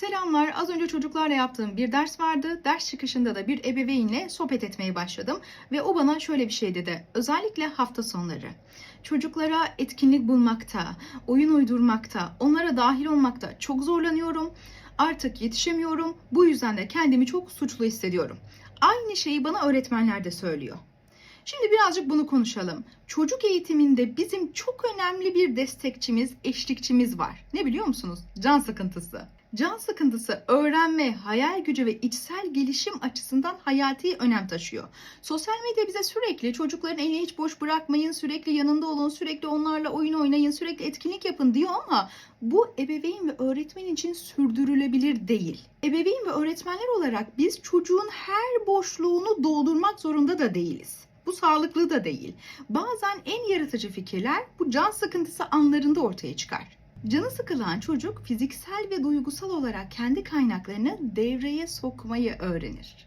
Selamlar. Az önce çocuklarla yaptığım bir ders vardı. Ders çıkışında da bir ebeveynle sohbet etmeye başladım ve o bana şöyle bir şey dedi. Özellikle hafta sonları çocuklara etkinlik bulmakta, oyun uydurmakta, onlara dahil olmakta çok zorlanıyorum. Artık yetişemiyorum. Bu yüzden de kendimi çok suçlu hissediyorum. Aynı şeyi bana öğretmenler de söylüyor. Şimdi birazcık bunu konuşalım. Çocuk eğitiminde bizim çok önemli bir destekçimiz, eşlikçimiz var. Ne biliyor musunuz? Can sıkıntısı. Can sıkıntısı öğrenme, hayal gücü ve içsel gelişim açısından hayati önem taşıyor. Sosyal medya bize sürekli çocukların elini hiç boş bırakmayın, sürekli yanında olun, sürekli onlarla oyun oynayın, sürekli etkinlik yapın diyor ama bu ebeveyn ve öğretmen için sürdürülebilir değil. Ebeveyn ve öğretmenler olarak biz çocuğun her boşluğunu doldurmak zorunda da değiliz. Bu sağlıklı da değil. Bazen en yaratıcı fikirler bu can sıkıntısı anlarında ortaya çıkar. Canı sıkılan çocuk fiziksel ve duygusal olarak kendi kaynaklarını devreye sokmayı öğrenir.